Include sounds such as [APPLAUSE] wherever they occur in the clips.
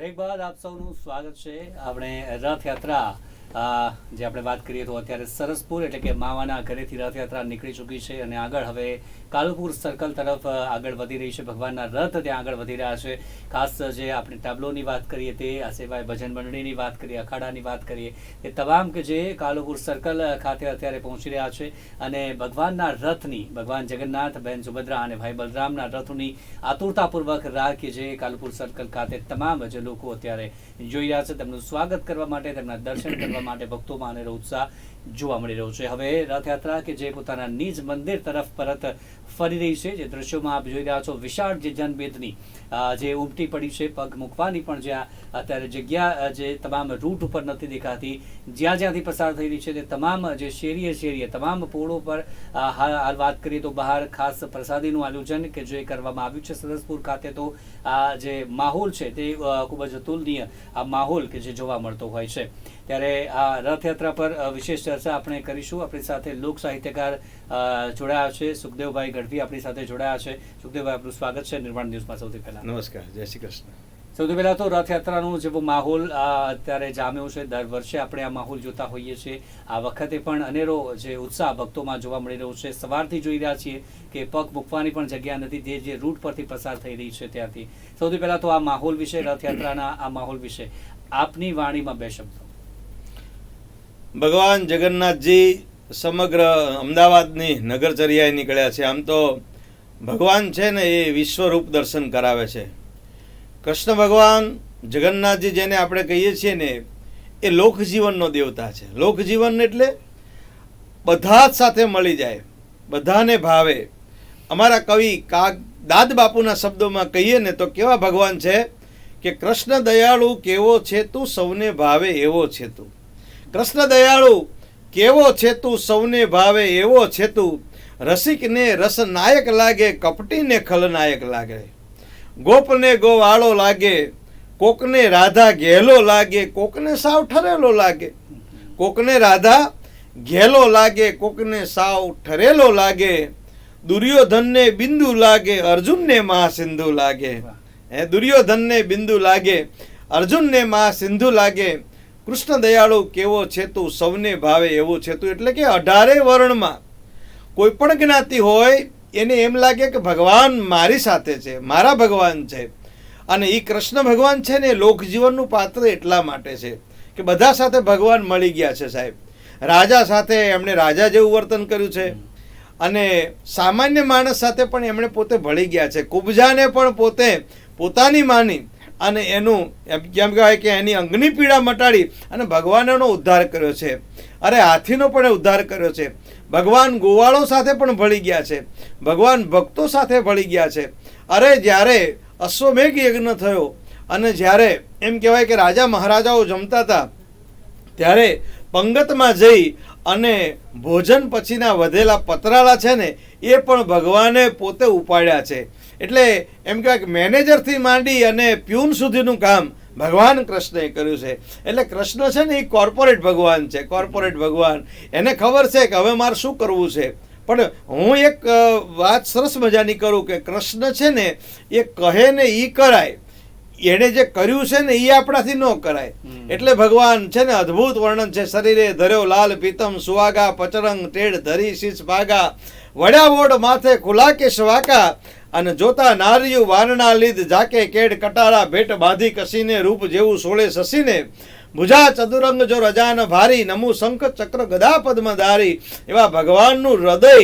Break બાદ આપ સૌનું સ્વાગત છે. આપણે રથયાત્રા જે આપણે વાત કરીએ તો અત્યારે સરસપુર એટલે કે માવાના ઘરેથી રથયાત્રા નીકળી ચૂકી છે અને આગળ હવે કાલુપુર સર્કલ તરફ આગળ વધી રહી છે. ભગવાનના રથ ત્યાં આગળ વધી રહ્યા છે. ખાસ જે આપણે ટાબલોની વાત કરીએ તે આ સિવાય ભજન મંડળીની વાત કરીએ, અખાડાની વાત કરીએ એ તમામ કે જે કાલુપુર સર્કલ ખાતે અત્યારે પહોંચી રહ્યા છે અને ભગવાનના રથની, ભગવાન જગન્નાથ બહેન સુભદ્રા અને ભાઈ બલરામના રથની આતુરતાપૂર્વક રાહ કે જે કાલુપુર સર્કલ ખાતે તમામ જે લોકો અત્યારે જોઈ રહ્યા છે. તેમનું સ્વાગત કરવા માટે, તેમના દર્શન કરવા માટે ભક્તોમાં અનેરો ઉત્સાહ જોવા મળી રહ્યો છે. હવે રથયાત્રા કે જે પોતાના નિજ મંદિર તરફ પરત ફરી રહી છે, જે દ્રશ્યોમાં આપ જોઈ રહ્યા છો વિશાળ જે જનમેદની જે ઉમટી પડી છે, પગ મૂકવાની પણ જ્યાં અત્યારે જગ્યા જે તમામ રૂટ ઉપર નથી દેખાતી, જ્યાં જ્યાંથી પસાર થઈ રહી છે, તે તમામ જે શેરીએ શેરીએ, તમામ પોળો પર હાલ વાત કરીએ તો બહાર ખાસ પ્રસાદીનું આયોજન કે જે કરવામાં આવ્યું છે સરસપુર ખાતે તો આ જે માહોલ છે તે ખૂબ જ અતુલનીય આ માહોલ કે જે જોવા મળતો હોય છે. ત્યારે આ રથયાત્રા પર વિશેષ ચર્ચા આપણે કરીશું. આપણી સાથે લોક સાહિત્યકાર જોડાયા છે સુખદેવભાઈ ગઢવી આપણી સાથે જોડાયા છે. સુખદેવભાઈ આપનું સ્વાગત છે નિર્માણ ન્યૂઝમાં સૌથી પહેલા. નમસ્કાર. જય શ્રી કૃષ્ણ. સૌથી પહેલાં તો રથયાત્રાનો જેવો માહોલ અત્યારે જામ્યો છે દર વર્ષે આપણે આ માહોલ જોતા હોઈએ છીએ. આ વખતે પણ અનેરો જે ઉત્સાહ ભક્તોમાં જોવા મળી રહ્યો છે. સવારથી જોઈ રહ્યા છીએ કે પગ મૂકવાની પણ જગ્યા નથી જે જે રૂટ પરથી પસાર થઈ રહી છે ત્યાંથી. સૌથી પહેલાં તો આ માહોલ વિશે રથયાત્રાના આ માહોલ વિશે. આપની વાણીમાં બે શબ્દો. ભગવાન જગન્નાથજી સમગ્ર અમદાવાદની નગરચર્યાએ નીકળ્યા છે. આમ તો ભગવાન છે ને એ વિશ્વરૂપ દર્શન કરાવે છે. કૃષ્ણ ભગવાન જગન્નાથજી જેને આપણે કહીએ છીએ ને, એ લોકજીવનનો દેવતા છે. લોકજીવન એટલે બધા જ સાથે મળી જાય, બધાને ભાવે. અમારા કવિ કાગ દાદ બાપુના શબ્દોમાં કહીએ ને તો કેવા ભગવાન છે કે, કૃષ્ણ દયાળુ કેવો છે તું સૌને ભાવે એવો છે તું. કૃષ્ણ દયાળુ, કેવો છે તું સૌને ભાવે, એવો છે તું? રસિકને રસનાયક લાગે, કપટીને ખલનાયક લાગે. ગોપને ગોવાળો લાગે, કોકને રાધા ઘેલો લાગે, કોકને સાવ ઠરેલો લાગે. કોકને રાધા ઘેલો લાગે, કોકને સાવ ઠરેલો લાગે. દુર્યોધનને બિંદુ લાગે, અર્જુનને મહાસિંધુ લાગે. હે, દુર્યોધનને બિંદુ લાગે, અર્જુનને મહાસિંધુ લાગે. કૃષ્ણ દયાળુ કેવો છે તું? સૌને ભાવે એવો છે તું? એટલે કે અઢારે વર્ણમાં કોઈ પણ જ્ઞાતિ હોય, એને એમ લાગે કે ભગવાન મારી સાથે છે, મારા ભગવાન છે. અને એ કૃષ્ણ ભગવાન છે ને લોકજીવનનું પાત્ર એટલા માટે છે કે બધા સાથે ભગવાન મળી ગયા છે સાહેબ. રાજા સાથે એમણે રાજા જેવું વર્તન કર્યું છે. અને સામાન્ય માણસ સાથે પણ એમણે પોતે ભળી ગયા છે. કુબજાને પણ પોતે પોતાની માની અને એનું કેમ કહેવાય કે એની અંગની પીડા મટાડી અને ભગવાનનો ઉદ્ધાર કર્યો છે. અરે હાથીનો પણ ઉદ્ધાર કર્યો છે. ભગવાન ગોવાળો સાથે પણ ભળી ગયા છે. ભગવાન ભક્તો સાથે ભળી ગયા છે. અરે જ્યારે અશ્વમેઘ યજ્ઞ થયો અને જ્યારે એમ કહેવાય કે રાજા મહારાજાઓ જમતા હતા, ત્યારે પંગતમાં જઈ અને ભોજન પછીના વધેલા પતરાળા છે ને એ પણ ભગવાને પોતે ઉપાડ્યા છે. એટલે એમ કહેવાય કે મેનેજરથી માંડી અને પ્યુન સુધીનું કામ ભગવાન કૃષ્ણએ કર્યું છે. એટલે કૃષ્ણ છે ને એ કોર્પોરેટ ભગવાન છે કોર્પોરેટ ભગવાન. એને ખબર છે કે હવે મારે શું કરવું છે. પણ હું એક વાત સરસ મજાની કરું કે કૃષ્ણ છે ને એ કહે ને એ કરાય. એણે જે કર્યું છે ને એ આપણાથી ન કરાય. એટલે ભગવાન છે ને અદ્ભુત વર્ણન છે. શરીરે ધર્યો લાલ પીતમ સુવાગા પચરંગ ટેડ ધરી શીશ ભાગા વડ્યા વોડ માથે ખુલા કે શવાકા. અને જોતા નારિયું વારણા લીધ જાકે કેડ કટારા ભેટ બાંધી કસીને રૂપ જેવું સોળે સસીને ભુજા ચતુરંગ જો રજાન ભારી નમુ શંખ ચક્ર ગદા પદ્મધારી એવા ભગવાનનું હૃદય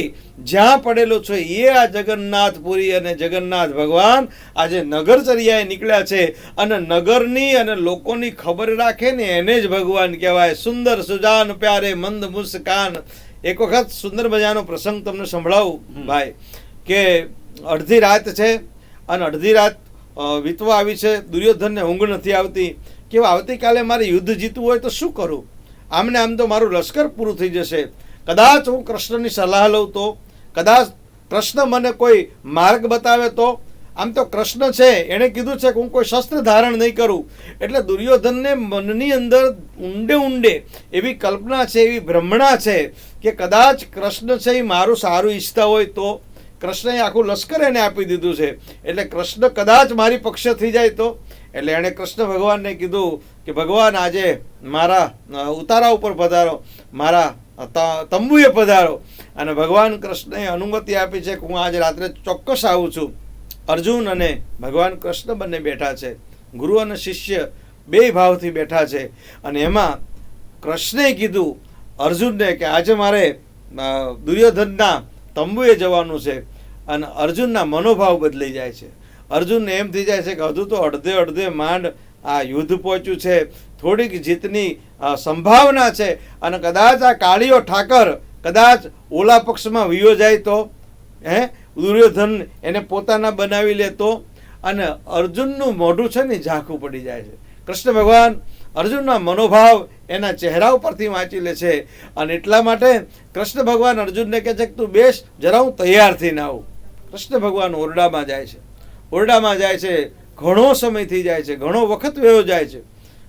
જ્યાં પડેલું છે એ આ જગન્નાથપુરી અને જગન્નાથ ભગવાન આજે નગરચર્યાએ નીકળ્યા છે. અને નગરની અને લોકોની ખબર રાખે ને એને જ ભગવાન કહેવાય. સુંદર સુજાન પ્યારે મંદ મુસ્કાન. એક વખત સુંદર મજાનો પ્રસંગ તમને સંભળાવું ભાઈ કે અડધી રાત છે અને અડધી રાત વીતવા આવી છે. દુર્યોધનને ઊંઘ નથી આવતી. કે આવતીકાલે મારે યુદ્ધ જીતવું હોય તો શું કરું? આમને આમ તો મારું લશ્કર પૂરું થઈ જશે. કદાચ હું કૃષ્ણની સલાહ લઉં તો, કદાચ કૃષ્ણ મને કોઈ માર્ગ બતાવે તો. આમ તો કૃષ્ણ છે, એણે કીધું છે કે હું કોઈ શસ્ત્ર ધારણ નહીં કરું. એટલે દુર્યોધનને મનની અંદર ઊંડે ઊંડે એવી કલ્પના છે, એવી ભ્રમણા છે કે કદાચ કૃષ્ણ છે એ મારું સારું ઈચ્છતા હોય તો. કૃષ્ણએ આખું લશ્કર એને આપી દીધું છે. એટલે કૃષ્ણ કદાચ મારી પક્ષ થઈ જાય તો? એટલે એણે કૃષ્ણ ભગવાનને કીધું કે, ભગવાન, આજે મારા ઉતારા ઉપર પધારો. મારા તંબુએ પધારો. અને ભગવાન કૃષ્ણએ અનુમતિ આપી છે કે હું આજે રાત્રે ચોક્કસ આવું છું. અર્જુન અને ભગવાન કૃષ્ણ બંને બેઠા છે. ગુરુ અને શિષ્ય બે ભાવથી બેઠા છે. અને એમાં કૃષ્ણે કીધું અર્જુનને કે, આજે મારે દુર્યોધનના તંબુએ જવાનું છે અને અર્જુનના મનોભાવ બદલાઈ જાય છે. અર્જુનને એમ થઈ જાય છે કે હજુ તો અડધે અડધે માંડ આ યુદ્ધ પહોંચ્યું છે. થોડીક જીતની સંભાવના છે અને કદાચ આ કાળીઓ ઠાકર કદાચ ઓલા પક્ષમાં વિયો જાય તો, હે? દુર્યોધન એને પોતાના બનાવી લેતો અને અર્જુનનું મોઢું છે ને ઝાંખું પડી જાય છે. કૃષ્ણ ભગવાન અર્જુનના મનોભાવ એના ચહેરા ઉપરથી વાંચી લે છે. અને એટલા માટે કૃષ્ણ ભગવાન અર્જુનને કહે છે કે તું બેસ, જરા હું તૈયાર થઈને આવું. કૃષ્ણ ભગવાન ઓરડામાં જાય છે. ઓરડામાં જાય છે, ઘણો સમયથી જાય છે, ઘણો વખત વયો જાય છે.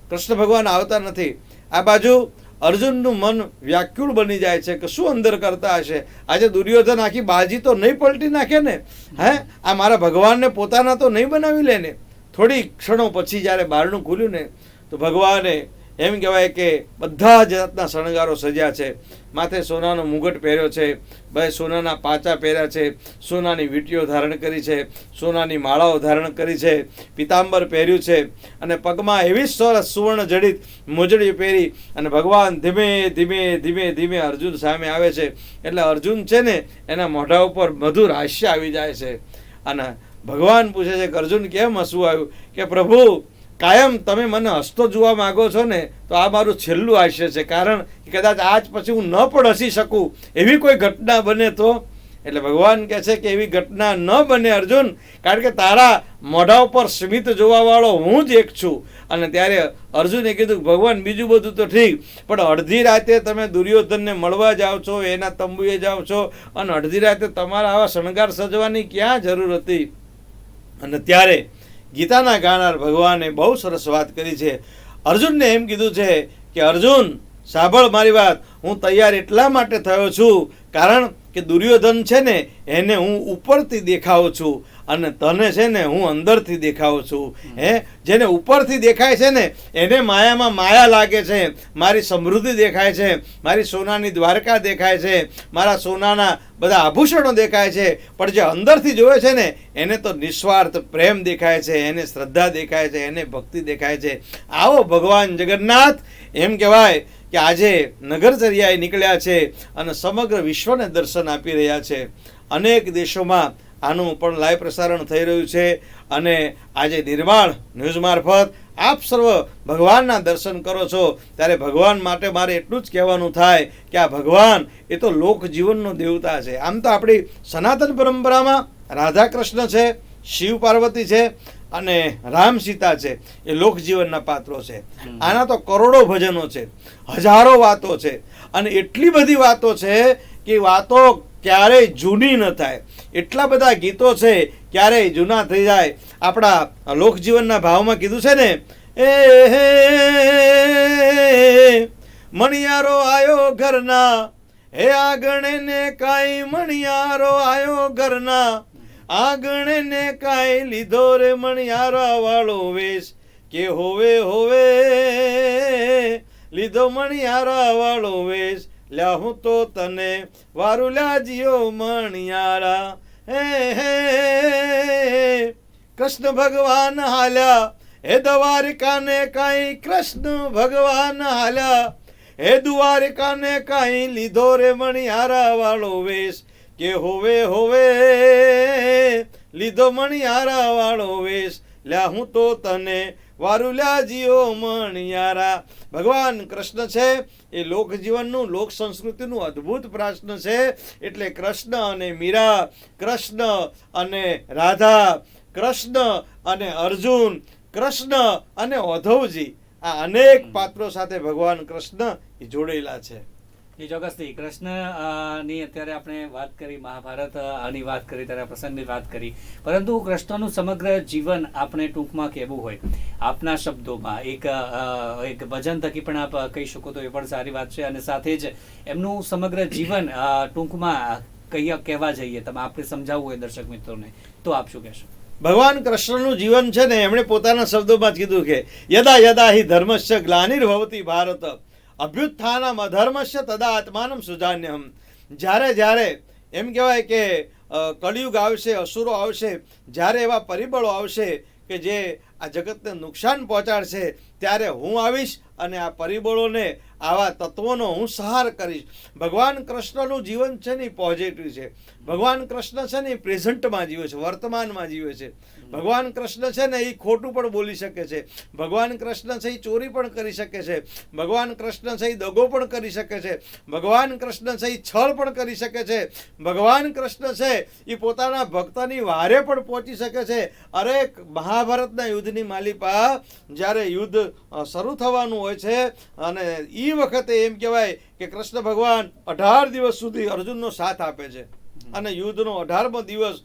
કૃષ્ણ ભગવાન આવતા નથી. આ બાજુ અર્જુનનું મન વ્યાકુળ બની જાય છે કે શું અંદર કરતા હશે? આજે દુર્યોધન આખી બાજી તો નહીં પલટી નાખે ને? હે? આ મારા ભગવાનને પોતાના તો નહીં બનાવી લે ને? થોડી ક્ષણો પછી જ્યારે બારણું ખુલ્યું ને તો ભગવાને એમ કહેવાય કે બધા જ જાતના શણગારો સજ્યા છે. માથે સોનાનો મુગટ પહેર્યો છે, ભાઈ સોનાના પાચા પહેર્યા છે, સોનાની વીંટીઓ ધારણ કરી છે, સોનાની માળાઓ ધારણ કરી છે, પિતાંબર પહેર્યું છે અને પગમાં એવી સરસ સુવર્ણ જડિત મોજડી પહેરી અને ભગવાન ધીમે ધીમે ધીમે ધીમે અર્જુન સામે આવે છે. એટલે અર્જુન છે ને, એના મોઢા ઉપર મધુર હાસ્ય આવી જાય છે. અને ભગવાન પૂછે છે કે અર્જુન કેમ હસવું આવ્યું? કે પ્રભુ કાયમ તમે મને હસતો જોવા માગો છો ને, તો આ મારું છેલ્લું હાસ્ય છે. કારણ કે કદાચ આજ પછી હું ન પણ હસી શકું એવી કોઈ ઘટના બને તો? એટલે ભગવાન કહે છે કે એવી ઘટના ન બને અર્જુન, કારણ કે તારા મોઢા ઉપર સ્મિત જોવાવાળો હું જ એક છું. અને ત્યારે અર્જુને કીધું, ભગવાન, બીજું બધું તો ઠીક, પણ અડધી રાતે તમે દુર્યોધનને મળવા જાઓ છો, એના તંબુએ જાઓ છો, અને અડધી રાતે તમારા આવા શણગાર સજવાની ક્યાં જરૂર હતી? અને ત્યારે ગીતાના ગાનાર ભગવાને બહુ સરસ વાત કરી છે. અર્જુનને એમ કીધું છે કે, અર્જુન, સાંભળ મારી વાત. હું તૈયાર એટલા માટે થયો છું. કારણ કે દુર્યોધન છે ને, એને હું ઉપરથી દેખાઉં છું. અને તને છે ને હું અંદરથી દેખાઉં છું, હે? જેને ઉપરથી દેખાય છે ને, એને માયામાં માયા લાગે છે, મારી સમૃદ્ધિ દેખાય છે, મારી સોનાની દ્વારકા દેખાય છે, મારા સોનાના બધા આભૂષણો દેખાય છે, પણ જે અંદરથી જોવે છે ને, એને તો નિસ્વાર્થ પ્રેમ દેખાય છે, એને શ્રદ્ધા દેખાય છે, એને ભક્તિ દેખાય છે. આવો ભગવાન જગન્નાથ, એમ કહેવાય કે આજે નગરચર્યાએ નીકળ્યા છે અને સમગ્ર વિશ્વને દર્શન આપી રહ્યા છે. અનેક દેશોમાં આનું પણ લાઈવ પ્રસારણ થઈ રહ્યું છે અને આજે નિર્માણ ન્યૂઝ મારફત આપ સર્વ ભગવાનના દર્શન કરો છો. ત્યારે ભગવાન માટે મારે એટલું જ કહેવાનું થાય કે આ ભગવાન એ તો લોકજીવનનો દેવતા છે. આમ તો આપણી સનાતન પરંપરામાં રાધા કૃષ્ણ છે શિવ પાર્વતી છે અને રામ સીતા છે. એ લોકજીવનના પાત્રો છે. આના તો કરોડો ભજનો છે. હજારો વાતો છે. અને એટલી બધી વાતો છે કે વાતો ક્યારેય જૂની ન થાય. એટલા બધા ગીતો છે, ક્યારેય જૂના થઈ જાય. આપણા લોકજીવનના ભાવમાં કીધું છે ને, એ હે, મણિયારો આયો ઘરના. હે આગણે ને કાંઈ મણિયારો આયો ઘરના. આગણે ને કાંઈ લીધો રે મણિયારા વાળો વેશ. કે હોવે હોવે, લીધો મણિયારા વાળો વેશ. લ્યા હું તો તને વારું લાજ્યો મણિયારા. હે હે કૃષ્ણ ભગવાન હાલ્યા. હે દ્વારિકાને કાંઈ કૃષ્ણ ભગવાન હાલ્યા. હે દ્વારિકાને કાંઈ લીધો રે મણિયારા વાળો વેશ. કે હોવે હોવે, લીધો મણિયારા વાળો વેશ. લ્યા હું તો તને વારુલ્યા જીઓ મણિયારા. ભગવાન કૃષ્ણ છે, એ લોક જીવનનું લોક સંસ્કૃતિનું અદ્ભુત પ્રશ્ન છે. એટલે કૃષ્ણ અને મીરા, કૃષ્ણ અને રાધા, કૃષ્ણ અને અર્જુન, કૃષ્ણ અને ઓધવજી આ અનેક પાત્રો સાથે ભગવાન કૃષ્ણ એ જોડેલા છે. ચોક્કસથી કૃષ્ણની અત્યારે આપણે વાત કરી, મહાભારત આની વાત કરી, ત્યારે પ્રસંગની વાત કરી. પરંતુ કૃષ્ણનું સમગ્ર જીવન આપણે ટૂંકમાં કહેવું હોય. આપના શબ્દોમાં એક એક ભજન થકી પણ આપ કહી શકો તો એ પણ સારી વાત છે. અને સાથે જ એમનું સમગ્ર જીવન ટૂંકમાં કહીએ, કહેવા જઈએ. તમે આપણે સમજાવવું હોય દર્શક મિત્રોને, તો આપ શું કહેશો? ભગવાન કૃષ્ણનું જીવન છે ને, એમણે પોતાના શબ્દોમાં જ કીધું કે, યદા યદા હિ ધર્મસ્ય ગ્લાનિર્ભવતી ભારત અભ્યુત્થાનમ અધર્મસ્ય તદા આત્માનમ સુજાન્યમ જ્યારે જ્યારે, એમ કહેવાય કે કળિયુગ આવશે, અસુરો આવશે, જ્યારે એવા પરિબળો આવશે કે જે આ જગતને નુકસાન પહોંચાડશે, ત્યારે હું આવીશ અને આ પરિબળોને, આવા તત્વોનો હું સહાર કરીશ. ભગવાન કૃષ્ણનું જીવન છે ને પોઝિટિવ છે. ભગવાન કૃષ્ણ છે ને એ પ્રેઝન્ટમાં જીવે છે, વર્તમાનમાં જીવે છે. ભગવાન કૃષ્ણ છે ને એ ખોટું પણ બોલી શકે છે. ભગવાન કૃષ્ણ છે એ ચોરી પણ કરી શકે છે. ભગવાન કૃષ્ણ છે એ દગો પણ કરી શકે છે. ભગવાન કૃષ્ણ છે એ છળ પણ કરી શકે છે. ભગવાન કૃષ્ણ છે એ પોતાના ભક્તની વારે પણ પહોંચી શકે છે. અરે, મહાભારતના યુદ્ધની માલિપા, જ્યારે યુદ્ધ શરૂ થવાનું હોય છે, અને એ વખતે એમ કહેવાય કે કૃષ્ણ ભગવાન અઢાર દિવસ સુધી અર્જુનનો સાથ આપે છે. અને યુદ્ધનો અઢારમો દિવસ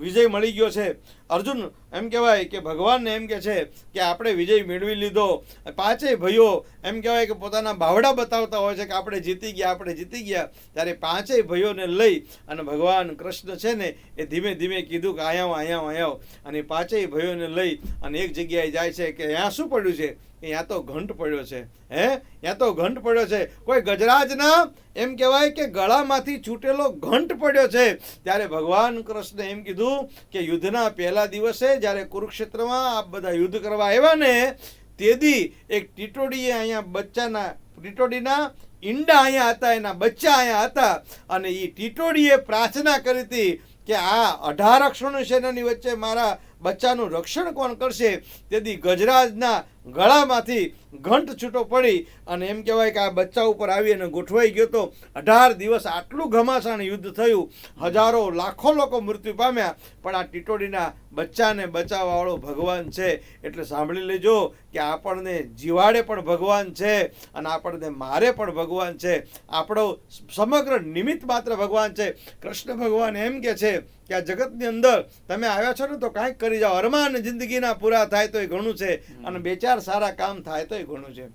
વિજય મળી ગયો છે. અર્જુન, એમ કહેવાય કે ભગવાનને એમ કે છે કે આપણે વિજય મેળવી લીધો. પાંચેય ભાઈઓ એમ કહેવાય કે પોતાના ભાવડા બતાવતા હોય છે કે આપણે જીતી ગયા, આપણે જીતી ગયા. ત્યારે પાંચેય ભાઈઓને લઈ અને ભગવાન કૃષ્ણ છે ને એ ધીમે ધીમે કીધું કે આયાવ આયાવ આયાવ. અને પાંચેય ભાઈઓને લઈ અને એક જગ્યાએ જાય છે કે અહીંયા શું પડ્યું છે? ત્યાં તો ઘંટ પડ્યો છે. હે? ત્યાં તો ઘંટ પડ્યો છે. કોઈ ગજરાજના એમ કહેવાય કે ગળામાંથી છૂટેલો ઘંટ પડ્યો છે. ત્યારે ભગવાન કૃષ્ણે એમ કીધું કે યુદ્ધના પહેલા દિવસે જ્યારે કુરુક્ષેત્રમાં આ બધા યુદ્ધ કરવા આવ્યા ને તેથી એક ટીટોડીએ અહીંયા બચ્ચાના, ટીટોડીના ઈંડા અહીંયા હતા, એના બચ્ચા અહીંયા હતા. અને એ ટીટોડીએ પ્રાર્થના કરી હતી કે આ અઢાર અક્ષરોની સેનાની વચ્ચે મારા બચ્ચાનું રક્ષણ કોણ કરશે? તેથી ગજરાજના ગળામાંથી ઘંટ છૂટો પડી અને એમ કહેવાય કે આ બચ્ચા ઉપર આવી અને ગોઠવાઈ ગયો તો અઢાર દિવસ આટલું ઘમાસાણ યુદ્ધ થયું. હજારો લાખો લોકો મૃત્યુ પામ્યા પણ આ ટીટોડીના બચ્ચાને બચાવવાવાળો ભગવાન છે. એટલે સાંભળી લેજો કે આપણને જીવાડે પણ ભગવાન છે અને આપણને મારે પણ ભગવાન છે. આપણો સમગ્ર નિમિત્ત માત્ર ભગવાન છે. કૃષ્ણ ભગવાન એમ કે છે કે આ જગતની અંદર તમે આવ્યા છો ને તો કાંઈક કરી જાઓ. અરમાન જિંદગીના પૂરા થાય તો એ ઘણું છે. અને બે ચાર સારા કામ થાય તોય ઘણું છે.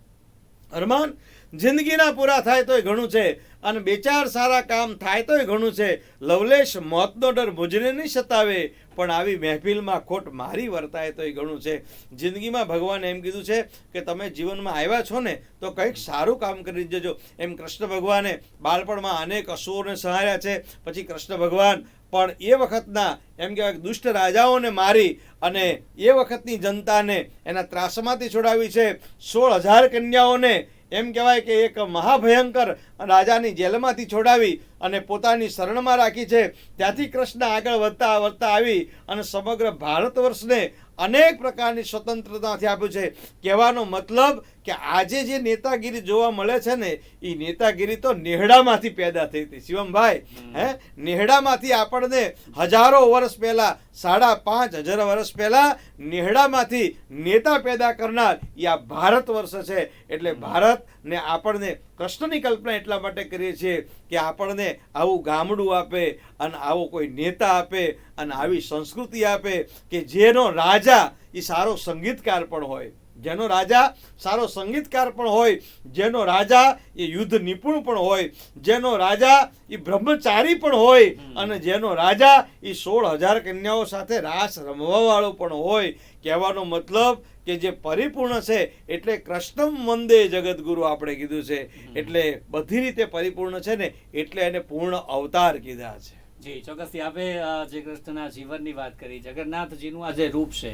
અરમાન જિંદગીના પૂરા થાય તોય ઘણું છે અને બે ચાર સારા કામ થાય તોય ઘણું છે. લવલેશ મોતનો ડર મુજને નહીં સતાવે, પણ આવી મહેફિલમાં ખોટ મારી વર્તાય તોય ઘણું છે. જિંદગીમાં ભગવાને એમ કીધું છે કે તમે જીવનમાં આવ્યા છો ને, તો કંઈક સારું કામ કરી જજો એમ કૃષ્ણ ભગવાને બાળપણમાં અનેક અસુરોને સહાર્યા છે. પછી કૃષ્ણ ભગવાન પણ એ વખતના એમ કહેવાય દુષ્ટ રાજાઓને મારી અને એ વખતની જનતાને એના ત્રાસમાંથી છોડાવી છે. સોળ હજાર કન્યાઓને એમ કહેવાય કે એક મહાભયંકર રાજાની જેલમાંથી છોડાવી અને પોતાની શરણમાં રાખી છે. ત્યાંથી કૃષ્ણ આગળ વધતા વધતા આવી અને સમગ્ર ભારત વર્ષને અનેક પ્રકારની સ્વતંત્રતાથી આપ્યું છે. કહેવાનો મતલબ કે આજે જે નેતાગીરી જોવા મળે છે ને એ નેતાગીરી તો નેહડામાંથી પેદા થઈ હતી. શિવમભાઈ હે? નેહડામાંથી આપણને હજારો વર્ષ પહેલા સાડા પાંચ હજાર વર્ષ પહેલા નેહડામાંથી નેતા પેદા કરનાર એ આ ભારત વર્ષ છે. એટલે ભારત ને આપણને કૃષ્ણની કલ્પના એટલા માટે કરીએ છીએ કે આપણને આવું ગામડું આપે અને આવો કોઈ નેતા આપે અને આવી સંસ્કૃતિ આપે કે જેનો રાજા એ સારો સંગીતકાર પણ હોય. જેનો રાજા સારો સંગીતકાર પણ હોય જેનો રાજા એ યુદ્ધ નિપુણ પણ હોય જેનો રાજા એ બ્રહ્મચારી પણ હોય અને જેનો રાજા એ સોળ હજાર કન્યાઓ સાથે રાસ રમવાવાળો પણ હોય. કહેવાનો મતલબ કે જે પરિપૂર્ણ છે એટલે કૃષ્ણમ વંદે જગતગુરુ આપણે કીધું છે. એટલે બધી રીતે પરિપૂર્ણ છે ને એટલે એને પૂર્ણ અવતાર કીધા છે. જી ચોક્કસથી આપે જે કૃષ્ણના જીવનની વાત કરી. જગન્નાથજીનું આ જે રૂપ છે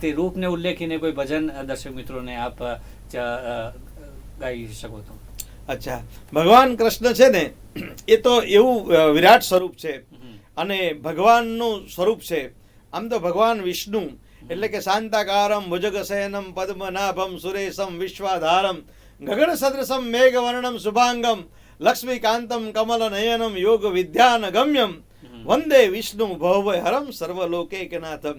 તે રૂપને ઉલ્લેખીને કોઈ ભજન દર્શક મિત્રોને આપ ગાઈ શકો તો અચ્છા. ભગવાન કૃષ્ણ છે ને એ તો એવું વિરાટ સ્વરૂપ છે. અને ભગવાનનું સ્વરૂપ છે. આમ તો ભગવાન વિષ્ણુ એટલે કે શાંતાકારમ ભુજગસેનમ પદ્મનાભમ સુરેશમ વિશ્વાધારમ ગગન સદૃશમ મેઘવર્ણમ શુભાંગમ લક્ષ્મીકાંતમ કમલ નયનમ યોગ વિદ્યાન ગમ્યમ વંદે વિષ્ણુ ભવભય હરમ સર્વલોકૈકનાથમ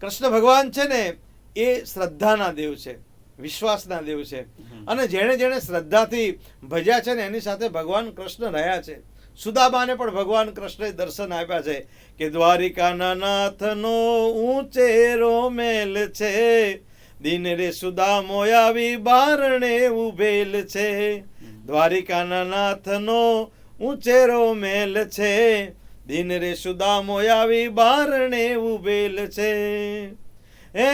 કૃષ્ણ ભગવાન છે ને એ શ્રદ્ધાના દેવ છે વિશ્વાસના દેવ છે. અને જેણે જેણે શ્રદ્ધાથી ભજ્યા છે ને એની સાથે ભગવાન કૃષ્ણ રહ્યા છે. સુદામાને પણ ભગવાન કૃષ્ણે દર્શન આપ્યા છે કે દ્વારિકાના નાથનો ઊંચેરો મેલ છે દિન રે સુદામો આવી બારણે ઉભેલ છે. દ્વારિકાના નાથનો ઉંચેરો મેલ છે. દિન રે સુદામો આવી બારણે ઉભેલ છે. એ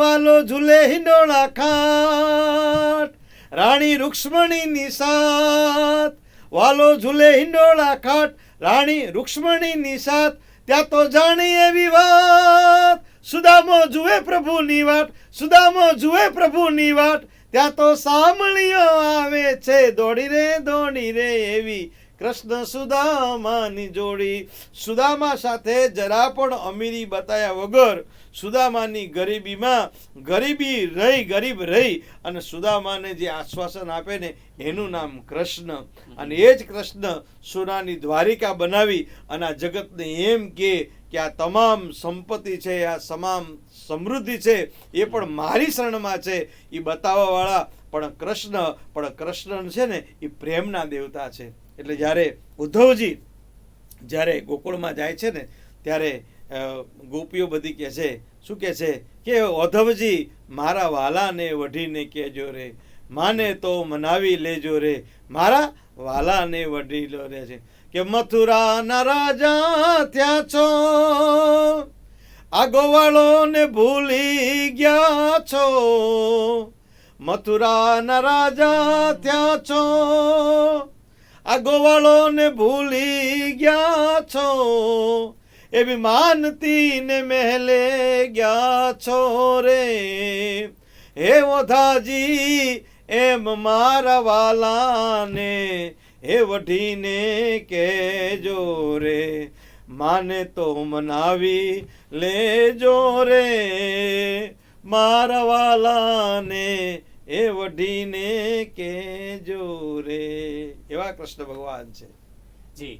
વાલો ઝૂલે હિંડોળા ખાટ, રાણી રૂક્ષ્મણીની સાથ વાલો ઝૂલે હિંડોળા ખાટ, રાણી રૂક્ષ્મણીની સાથ ત્યાં તો જાણી એવી વાત સુદામો જુએ પ્રભુની વાટ, સુદામો જુએ પ્રભુની વાટ. ત્યાં તો સાંભળીઓ આવે છે, દોડી રે દોડી રે એવી. કૃષ્ણ સુદામાની જોડી. સુદામા સાથે જરા પણ અમીરી બતાયા વગર સુદામાની ગરીબીમાં ગરીબી રહી, ગરીબ રહી અને સુદામાને જે આશ્વાસન આપે ને, એનું નામ કૃષ્ણ. અને એ જ કૃષ્ણ સોનાની દ્વારિકા બનાવી અને આ જગતને એમ કે કે આ તમામ સંપત્તિ છે, આ તમામ સમૃદ્ધિ છે, એ પણ મારી શરણમાં છે એ બતાવવાવાળા પણ કૃષ્ણ પણ કૃષ્ણ છે ને એ પ્રેમના દેવતા છે. એટલે જ્યારે ઉદ્ધવજી જ્યારે ગોકુળમાં જાય છે ને, ત્યારે ગોપીઓ બધી કહે છે, શું કહે છે? કે ઓધવજી મારા વાલાને વઢીને કહેજો રે, માને તો મનાવી લેજો રે, મારા વાલાને વઢી લો રે છે. કે મથુરાના રાજા ત્યાં છો. આ ગોવાળોને ભૂલી ગયા છો? મથુરાના રાજા ત્યાં છો? આ ગોવાળોને ભૂલી ગયા છો? એવી માનતી ને મહેલે ગયા છો રે? હે ઓધાજી, એમ મારા વાલાને, હે વઢીને કેજો રે. માને તો મનાવી લેજો રે. મારવાલાને એ વઢીને કેજો રે. એવા કૃષ્ણ ભગવાન છે. જી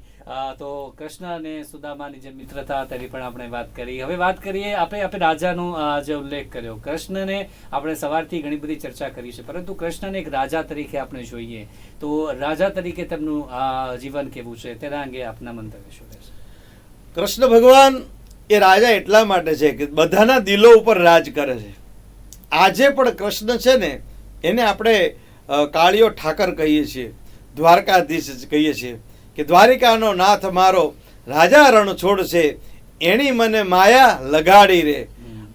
તો કૃષ્ણ અને સુદામાની જે મિત્રતા તેની પણ આપણે વાત કરી. હવે વાત કરીએ આપણે આપણે રાજાનો જે ઉલ્લેખ કર્યો. કૃષ્ણને આપણે સવારથી ઘણી બધી ચર્ચા કરી છે, પરંતુ કૃષ્ણને એક રાજા તરીકે આપણે જોઈએ તો રાજા તરીકે તેમનું જીવન કેવું છે? તેના અંગે આપના મંતવ્ય શું રહેશે? કૃષ્ણ ભગવાન એ રાજા એટલા માટે છે કે બધાના દિલો ઉપર રાજ કરે છે. આજે પણ કૃષ્ણ છે ને એને આપણે કાળીઓ કાળિયો ઠાકર કહીએ છીએ દ્વારકાધીશ કહીએ છીએ કે દ્વારિકાનો નાથ મારો રાજા રણ છોડ છે એની મને માયા લગાડી રે.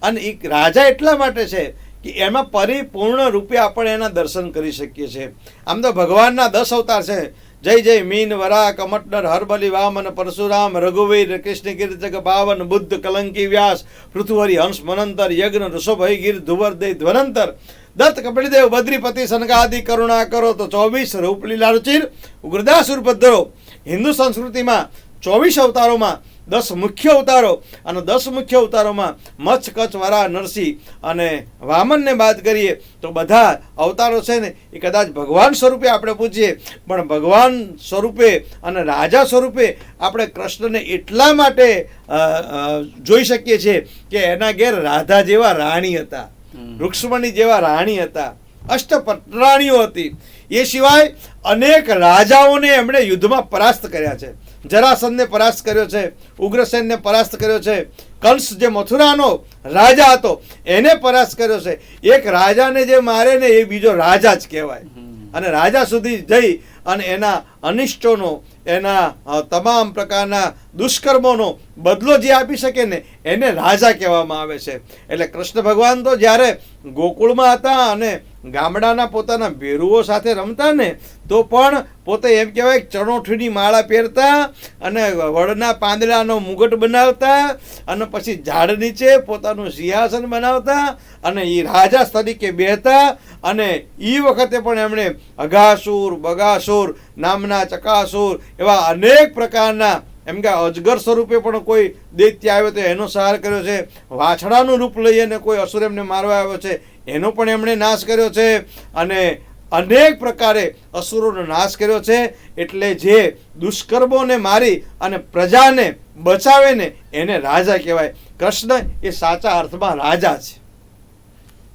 અને એક રાજા એટલા માટે છે કે એમાં પરિપૂર્ણ રૂપે આપણે એના દર્શન કરી શકીએ છીએ. આમ તો ભગવાનના દસ અવતાર છે જય જય મીન વરા કમટનર હરબલી, વામન, પરશુરામ, રઘુવીર કૃષ્ણ કીર્તક પાવન બુદ્ધ, કલંકી, વ્યાસ પૃથુહરી હંસ, મનંતર, યજ્ઞ ઋષભય ગીર ધુવર દે ધ્વનંતર, દત્ત, કપિલદેવ, બદ્રીપતિ સનકાદિ કરુણા કરો તો ચોવીસ રૂપલીલા રુચિર ઉગ્રદાસુર પદ્ધરો હિન્દુ સંસ્કૃતિમાં ચોવીસ અવતારોમાં દસ મુખ્ય અવતારો અને દસ મુખ્ય અવતારોમાં મચ્છ કચ્છ વરા નરસિંહ અને વામનને બાદ કરીએ તો બધા અવતારો છે ને એ કદાચ ભગવાન સ્વરૂપે આપણે પૂછીએ પણ ભગવાન સ્વરૂપે અને રાજા સ્વરૂપે આપણે કૃષ્ણને એટલા માટે જોઈ શકીએ છીએ કે એના ઘેર રાધા જેવા રાણી હતા રુક્ષ્મણી જેવા રાણી હતા અષ્ટપટરાણીઓ હતી. એ સિવાય અનેક રાજાઓને એમણે યુદ્ધમાં પરાસ્ત કર્યા છે. જરાસંધને પરાસ્ત કર્યો છે ઉગ્રસેનને પરાસ્ત કર્યો છે. કંસ જે મથુરાનો રાજા હતો એને પરાસ્ત કર્યો છે. એક રાજાને જે મારે ને એ બીજો રાજા જ કહેવાય. અને રાજા સુધી જઈ અને એના અનિષ્ટોનો, એના તમામ પ્રકારના દુષ્કર્મોનો બદલો જે આપી શકે ને, એને રાજા કહેવામાં આવે છે. એટલે કૃષ્ણ ભગવાન તો જ્યારે ગોકુળમાં હતા અને ગામડાના પોતાના ભેરુઓ સાથે રમતા ને, તો પણ પોતે એમ કહેવાય ચણોઠીની માળા પહેરતા અને વડના પાંદડાનો મુગટ બનાવતા અને પછી ઝાડ નીચે પોતાનું સિંહાસન બનાવતા અને એ રાજા તરીકે બેહતા અને એ વખતે પણ એમણે અઘાસુર બગાસુર નામના ચકાસુર એવા અનેક પ્રકારના, એમ કે અજગર સ્વરૂપે પણ કોઈ દૈત્ય આવ્યો તો એનો સહાર કર્યો છે. વાછડાનું રૂપ લઈ અને કોઈ અસુર એમને મારવા આવ્યો છે. એનો પણ એમણે નાશ કર્યો છે. અને અનેક પ્રકારે અસુરોનો નાશ કર્યો છે. એટલે જે દુષ્કર્મોને મારી અને પ્રજાને બચાવે ને એને રાજા કહેવાય. કૃષ્ણ એ સાચા અર્થમાં રાજા છે.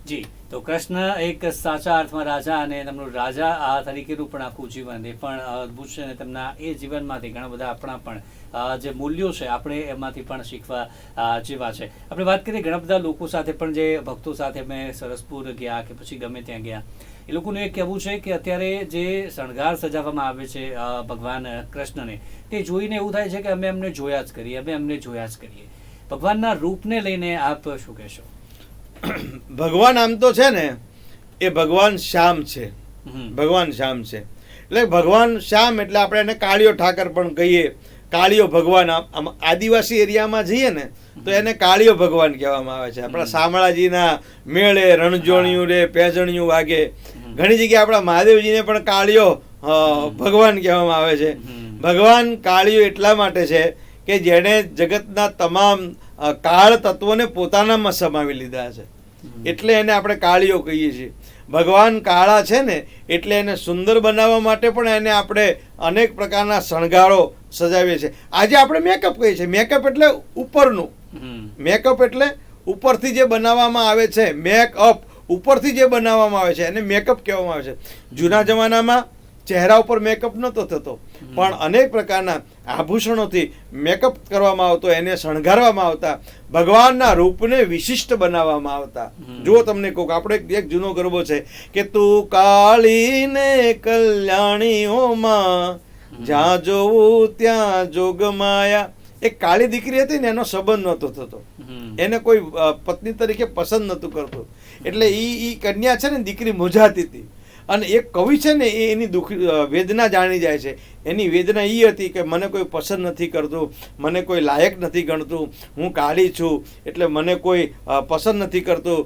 જી. તો કૃષ્ણ એક સાચા અર્થમાં રાજા અને તેમનું રાજા આ તરીકેનું પણ આખું જીવન એ પણ અદ્ભુત છે અને તેમના એ જીવનમાંથી ઘણા બધા આપણા પણ જે મૂલ્યો છે આપણે એમાંથી પણ શીખવા જેવા છે. આપણે વાત કરીએ ઘણા બધા લોકો સાથે પણ, જે ભક્તો સાથે મેં સરસપુર ગયા કે પછી ગમે ત્યાં ગયા. એ લોકોનું એ કહેવું છે કે અત્યારે જે શણગાર સજાવવામાં આવે છે ભગવાન કૃષ્ણને, તે જોઈને એવું થાય છે કે અમે એમને જોયા જ કરીએ, અમે એમને જોયા જ કરીએ. ભગવાનના રૂપને લઈને આપ શું કહેશો? [CLEARS THROAT] ભગવાન આમ તો છે ને એ ભગવાન શ્યામ છે. ભગવાન શ્યામ છે. એટલે ભગવાન શ્યામ એટલે આપણે એને કાળિયો ઠાકર પણ કહીએ. કાળિયો ભગવાન આમ- આદિવાસી એરિયામાં જઈએ ને તો એને કાળિયો ભગવાન કહેવામાં આવે છે. આપણા શામળાજીના મેળે રણજોણિયું રે પેજણિયું વાગે. ઘણી જગ્યાએ આપણા મહાદેવજીને પણ કાળિયો ભગવાન કહેવામાં આવે છે. ભગવાન કાળિયો એટલા માટે છે કે જેણે જગતના તમામ કાળ તત્વોને પોતાનામાં સમાવી લીધા છે. એટલે એને આપણે કાળીઓ કહીએ છીએ. ભગવાન કાળા છે ને એટલે એને સુંદર બનાવવા માટે પણ એને આપણે અનેક પ્રકારના શણગારો સજાવીએ છીએ. આજે આપણે મેકઅપ કહીએ છીએ. મેકઅપ એટલે ઉપરનું. મેકઅપ એટલે ઉપરથી જે બનાવવામાં આવે છે મેકઅપ ઉપરથી જે બનાવવામાં આવે છે એને મેકઅપ કહેવામાં આવે છે. જૂના જમાનામાં ચહેરા ઉપર મેકઅપ નહોતો થતો. પણ અનેક પ્રકારના આભૂષણોથી મેકઅપ કરવામાં આવતો એને શણગારવામાં આવતા ભગવાનના રૂપને વિશિષ્ટ બનાવવામાં આવતા. જુઓ તમને કોક આપણે એક- એક જૂનો ગરબો છે કે તું કાળીને કલ્યાણીઓમાં જ્યાં જોવું ત્યાં જોગમાયા એક કાળી દીકરી હતી ને એનો સંબંધ નહોતો થતો. એને કોઈ પત્ની તરીકે પસંદ નહોતું કરતું. એટલે એ એ કન્યા છે ને દીકરી મૂંઝાતી હતી. અને એક કવિ છે ને એ એની દુઃખ વેદના જાણી જાય છે. એની વેદના એ હતી કે મને કોઈ પસંદ નથી કરતું મને કોઈ લાયક નથી ગણતું હું કાળી છું એટલે મને કોઈ પસંદ નથી કરતું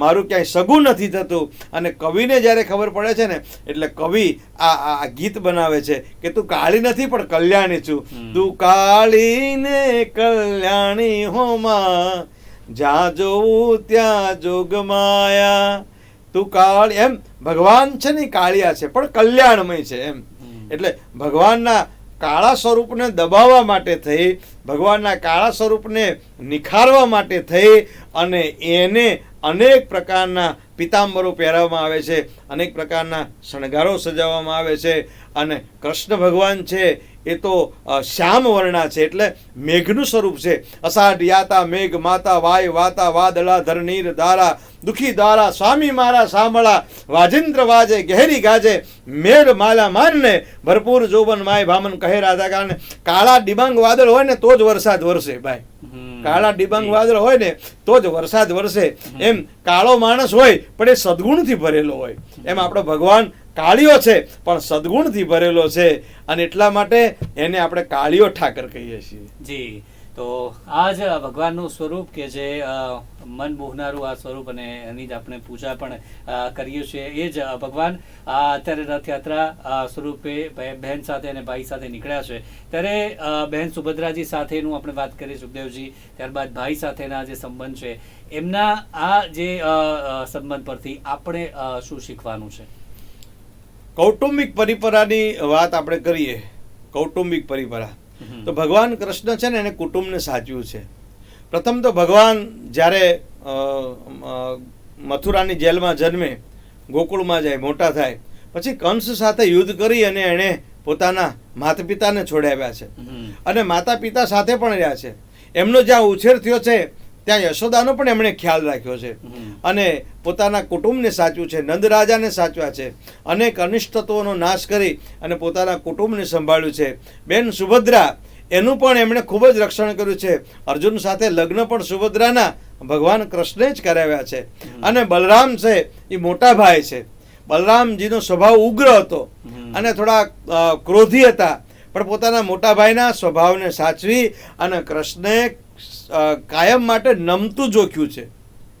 મારું ક્યાંય સગું નથી થતું. અને કવિને જ્યારે ખબર પડે છે ને એટલે કવિ આ આ ગીત બનાવે છે કે તું કાળી નથી પણ કલ્યાણી છું. તું કાળી ને કલ્યાણી હોમાં જ્યાં જોવું ત્યાં જોગમાયા તું કાળ એમ ભગવાન છે ને કાળિયા છે પણ કલ્યાણમય છે એમ. એટલે ભગવાનના કાળા સ્વરૂપને દબાવવા માટે થઈ ભગવાનના કાળા સ્વરૂપને નિખારવા માટે થઈ અને એને અનેક પ્રકારના પિતાંબરો પહેરાવવામાં આવે છે અનેક પ્રકારના શણગારો સજાવવામાં આવે છે અને કૃષ્ણ ભગવાન છે એ તો શ્યામ વર્ણા છે એટલે મેઘનું સ્વરૂપ છે. અષાઢ યાતા મેઘ માતા વાય વાતા વાદળા ધરનીર ધારા દુખી ધારા સ્વામી મારા સાંભળા વાજિંદ્ર વાજે ગહેરી ગાજે મેઘ માલા મારને ભરપૂર જોબન માય ભામન કહે રાધા કારણે કાળા ડિબાંગ વાદળ હોય ને તો જ વરસાદ વરસે ભાઈ. કાળા ડિબાંગ વાદળ હોય ને તો જ વરસાદ વરસે. એમ કાળો માણસ હોય પણ એ સદગુણથી ભરેલો હોય. એમ આપણો ભગવાન કાળિયો છે, પણ સદગુણથી ભરેલો છે અને એટલા માટે એને આપણે કાળિયો ઠાકર કહીએ છીએ. જી, તો આ જ ભગવાનનું સ્વરૂપ કે જે મન મોહનારું આ સ્વરૂપ અને એની જ આપણે પૂજા પણ કરીએ છીએ. એ જ ભગવાન આ અત્યારે રથયાત્રા સ્વરૂપે બહેન સાથે અને ભાઈ સાથે નીકળ્યા છે. ત્યારે બહેન સુભદ્રાજી સાથેનું આપણે વાત કરીએ સુખદેવજી, ત્યારબાદ ભાઈ સાથેના જે સંબંધ છે, એમના આ જે સંબંધ પરથી આપણે શું શીખવાનું છે? કૌટુંબિક પરિપરાની વાત આપણે કરીએ કૌટુંબિક પરિપરા. તો ભગવાન કૃષ્ણ છે ને એને કુટુંબને સાચવ્યું છે. પ્રથમ તો ભગવાન જ્યારે મથુરાની જેલમાં જન્મે ગોકુળમાં જાય મોટા થાય પછી કંસ સાથે યુદ્ધ કરી અને એણે પોતાના માતા પિતાને છોડાવ્યા છે અને માતા પિતા સાથે પણ રહ્યા છે. એમનો જ્યાં ઉછેર થયો છે ત્યાં યશોદાનો પણ એમણે ખ્યાલ રાખ્યો છે. અને પોતાના કુટુંબને સાચવ્યું છે નંદ રાજાને સાચવ્યા છે અનેક અનિષ્ટ તત્વોનો નાશ કરી અને પોતાના કુટુંબને સંભાળ્યું છે. બેન સુભદ્રા એનું પણ એમણે ખૂબ જ રક્ષણ કર્યું છે. અર્જુન સાથે લગ્ન પણ સુભદ્રાના ભગવાન કૃષ્ણે જ કરાવ્યા છે. અને બલરામ છે એ મોટા ભાઈ છે. બલરામજીનો સ્વભાવ ઉગ્ર હતો અને થોડા ક્રોધી હતા. પણ પોતાના મોટા ભાઈના સ્વભાવને સાચવી અને કૃષ્ણે કાયમ માટે નમતું જોખ્યું છે.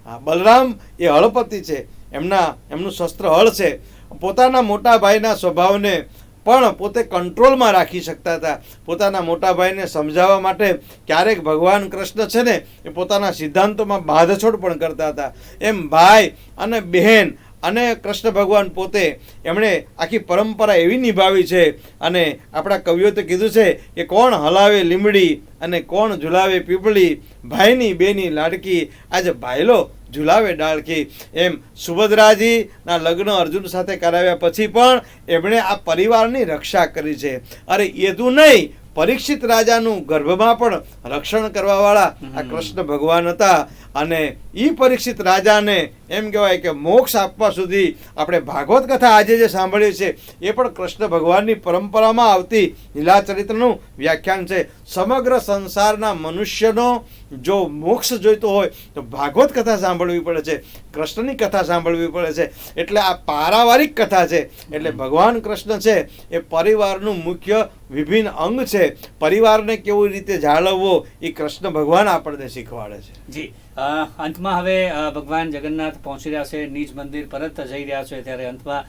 હા, બલરામ એ હળપતિ છે. એમના, એમનું શસ્ત્ર હળ છે. પોતાના મોટા ભાઈના સ્વભાવને પણ પોતે કંટ્રોલમાં રાખી શકતા હતા. પોતાના મોટા ભાઈને સમજાવવા માટે ક્યારેક ભગવાન કૃષ્ણ છે ને, એ પોતાના સિદ્ધાંતોમાં બાંધછોડ પણ કરતા હતા. એમ ભાઈ અને બહેન અને કૃષ્ણ ભગવાન પોતે એમણે આખી પરંપરા એવી નિભાવી છે અને આપણા કવિઓ તો કીધું છે કે કોણ હલાવે લીમડી અને કોણ ઝુલાવે પીપળી ભાઈની બેની લાડકી આજે ભાઈલો ઝુલાવે ડાળકી એમ સુભદ્રાજીના લગ્ન અર્જુન સાથે કરાવ્યા પછી પણ એમણે આ પરિવારની રક્ષા કરી છે. અરે એ તું નહીં પરીક્ષિત રાજાનું ગર્ભમાં પણ રક્ષણ કરવાવાળા આ કૃષ્ણ ભગવાન હતા. અને એ પરીક્ષિત રાજાને એમ કહેવાય કે મોક્ષ આપવા સુધી આપણે ભાગવત કથા આજે જે સાંભળીએ છે એ પણ કૃષ્ણ ભગવાનની પરંપરામાં આવતી લીલા ચરિત્રનું વ્યાખ્યાન છે. સમગ્ર સંસારના મનુષ્યનો જો મોક્ષ જોઈતો હોય, તો ભાગવત કથા સાંભળવી પડે છે, કૃષ્ણની કથા સાંભળવી પડે છે. એટલે આ પારાવારિક કથા છે. એટલે ભગવાન કૃષ્ણ છે, એ પરિવારનું મુખ્ય વિભિન્ન અંગ છે. પરિવારને કેવી રીતે જાળવવો, એ કૃષ્ણ ભગવાન આપણને શીખવાડે છે. જી. અંતમાં હવે ભગવાન જગન્નાથ પહોંચી રહ્યા છે નિજ મંદિર પરત જઈ રહ્યા છે ત્યારે અંતમાં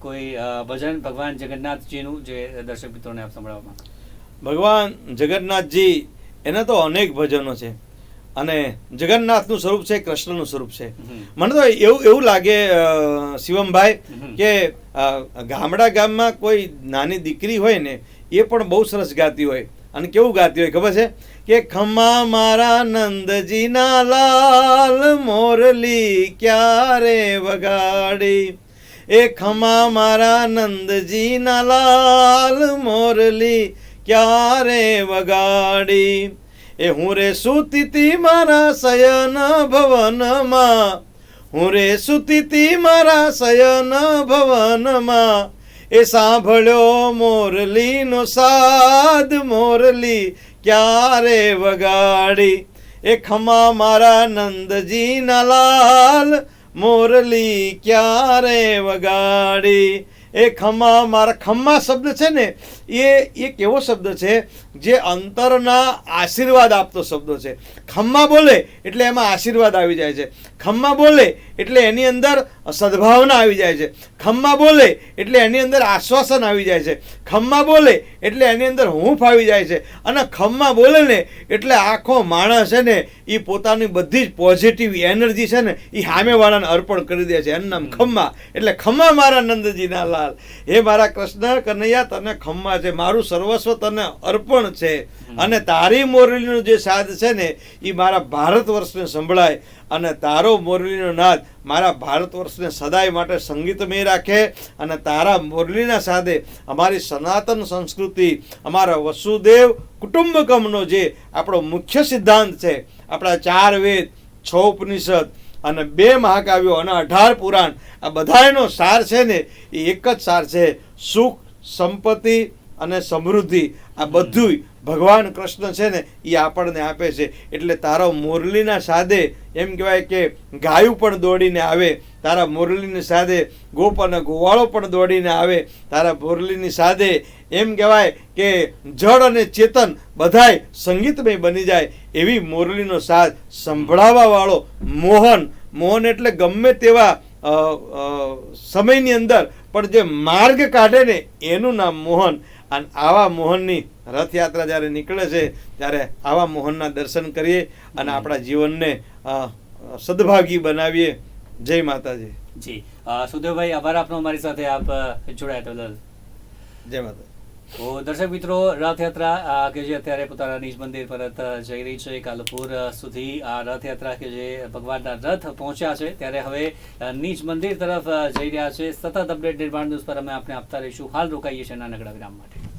કોઈ ભજન ભગવાન જગન્નાથજીનું જે દર્શક મિત્રોને આપ સંભળાવવામાં. ભગવાન જગન્નાથજી એના તો અનેક ભજનો છે. અને જગન્નાથનું સ્વરૂપ છે કૃષ્ણનું સ્વરૂપ છે. મને તો એવું એવું લાગે શિવમભાઈ કે ગામડા ગામમાં કોઈ નાની દીકરી હોય ને એ પણ બહુ સરસ ગાતી હોય. અને કેવું ગાતી હોય ખબર છે? કે ખમા મારા નંદજીના લાલ મોરલી ક્યારે વગાડી? એ ખમા મારા નંદજીના લાલ મોરલી ક્યારે વગાડી? એ હું રે સુતીતી મારા શયન ભવનમાં, હું રે સુતીતી મારા શયન ભવનમાં. એ સાંભળ્યો મોરલીનો સાદ, મોરલી ક્યારે વગાડી? એ ખમા મારા નંદજીના લાલ મોરલી ક્યારે વગાડી? એ ખમા મારા ખમ્મા શબ્દ છે ને એ એક એવો શબ્દ છે જે અંતરના આશીર્વાદ આપતો શબ્દો છે. ખમ્મા બોલે એટલે એમાં આશીર્વાદ આવી જાય છે. ખમ્મા બોલે એટલે એની અંદર સદભાવના આવી જાય છે. ખમ્મા બોલે એટલે એની અંદર આશ્વાસન આવી જાય છે. ખમ્મા બોલે એટલે એની અંદર હૂંફ આવી જાય છે. અને ખમ્મા બોલે ને એટલે આખો માણસ છે ને એ પોતાની બધી જ પોઝિટિવ એનર્જી છે ને એ સામેવાળાને અર્પણ કરી દે છે. એનું નામ ખમ્મા. એટલે ખમ્મા મારા નંદજીના લાલ. હે મારા કૃષ્ણ કનૈયા, તને ખમ્મા છે મારું સર્વસ્વ તને અર્પણ છે. અને તારી મોરલીનો જે સાદ છે ને એ મારા ભારત વર્ષને સંભળાય. અને તારો મોરલીનો નાદ મારા ભારત વર્ષને સદાય માટે સંગીતમય રાખે. અને તારા મોરલીના સાથે અમારી સનાતન સંસ્કૃતિ, અમારા વસુદેવ કુટુંબકમનો જે આપણો મુખ્ય સિદ્ધાંત છે, આપણા ચાર વેદ, છ ઉપનિષદ અને બે મહાકાવ્યો અને અઢાર પુરાણ, આ બધાનો સાર છે ને એ એક જ સાર છે. સુખ, સંપત્તિ અને સમૃદ્ધિ, આ બધું ભગવાન કૃષ્ણ છે ને એ આપણને આપે છે. એટલે તારો મુરલીના સાદે એમ કહેવાય કે ગાયું પણ દોડીને આવે, તારા મુરલીની સાદે ગોપ અને ગોવાળો પણ દોડીને આવે, તારા મુરલીની સાદે એમ કહેવાય કે જળ અને ચેતન બધાય સંગીતમય બની જાય, એવી મુરલીનો સાદ સંભળાવવાવાળો મોહન. મોહન એટલે ગમે તેવા સમયની અંદર, પણ જે માર્ગ કાઢે ને એનું નામ મોહન. અને આવા મોહનની રથયાત્રા જ્યારે નીકળે છે ત્યારે આવા મોહનના દર્શન કરીએ અને આપણા જીવનને સદભાગી બનાવીએ. જય માતાજી. જી. સુદેવભાઈ આભાર આપનો અમારી સાથે આપ જોડાયા બદલ જય માતા તો દર્શક મિત્રો, રથયાત્રા કે જે અત્યારે પોતાના નિજ મંદિર પરત જઈ રહી છે કાલપુર સુધી. આ રથયાત્રા કે જે ભગવાનના રથ પહોંચ્યા છે, ત્યારે હવે નિજ મંદિર તરફ જઈ રહ્યા છે. સતત અપડેટ નિર્માણ ન્યૂઝ પર અમે આપને આપતા રહીશું. હાલ રોકાઈએ છીએ નાનકડા વિરામ માટે.